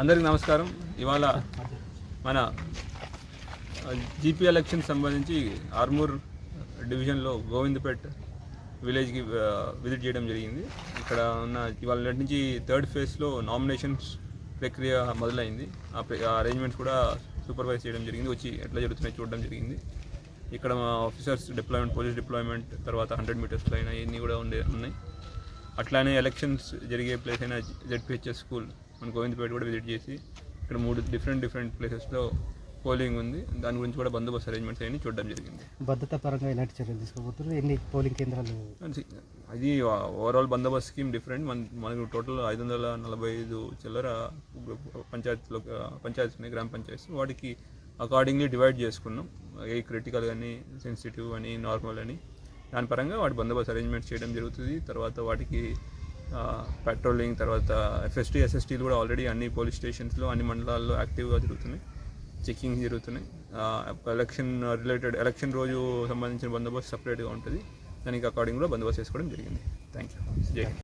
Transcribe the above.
అందరికీ నమస్కారం. ఇవాళ మన జీపీ ఎలక్షన్ సంబంధించి ఆర్మూర్ డివిజన్లో గోవిందపేట్ విలేజ్కి విజిట్ చేయడం జరిగింది. ఇక్కడ ఉన్న ఇవాళ నుంచి థర్డ్ ఫేజ్లో నామినేషన్స్ ప్రక్రియ మొదలైంది. ఆ ఆ అరేంజ్మెంట్స్ కూడా సూపర్వైజ్ చేయడం జరిగింది. వచ్చి ఎట్లా జరుగుతున్నాయి చూడడం జరిగింది. ఇక్కడ మా ఆఫీసర్స్ డిప్లాయ్మెంట్ పోలీస్ డిప్లాయ్మెంట్ తర్వాత హండ్రెడ్ మీటర్స్ లైన్ ఇవన్నీ కూడా ఉండే ఉన్నాయి. అట్లానే ఎలక్షన్స్ జరిగే ప్లేస్ అయిన జెడ్పిహెచ్ఎస్ స్కూల్ మన గోవిందపేట కూడా విజిట్ చేసి ఇక్కడ మూడు డిఫరెంట్ డిఫరెంట్ ప్లేసెస్లో పోలింగ్ ఉంది. దాని గురించి కూడా బందోబస్తు అరేంజ్మెంట్స్ అయ్యి చూడడం జరిగింది. భద్రతా పరంగా ఎలాంటి చర్యలు తీసుకోబోతున్నారు? ఎన్ని పోలింగ్ కేంద్రాలు? అది- ఓవరాల్ బందోబస్తు స్కీమ్ డిఫరెంట్ మన మనకు టోటల్ ఐదు వందల నలభై ఐదు చిల్లర పంచాయతీలో పంచాయతీస్ ఉన్నాయి గ్రామ పంచాయతీస్. వాటికి అకార్డింగ్లీ డివైడ్ చేసుకున్నాం. ఏ క్రిటికల్ అని సెన్సిటివ్ అని నార్మల్ అని. దాని పరంగా వాటి బందోబస్తు అరేంజ్మెంట్ చేయడం జరుగుతుంది. తర్వాత వాటికి పెట్రోలింగ్ తర్వాత ఎఫ్ఎస్టీ ఎస్ఎస్టీలు కూడా ఆల్రెడీ అన్ని పోలీస్ స్టేషన్స్లో అన్ని మండలాల్లో యాక్టివ్గా జరుగుతున్నాయి. చెక్కింగ్ జరుగుతున్నాయి. ఎలక్షన్ రిలేటెడ్ ఎలక్షన్ రోజు సంబంధించిన బందోబస్తు సపరేట్గా ఉంటుంది. దానికి అకార్డింగ్లో బందోబస్తు చేసుకోవడం జరిగింది. థ్యాంక్ యూ జై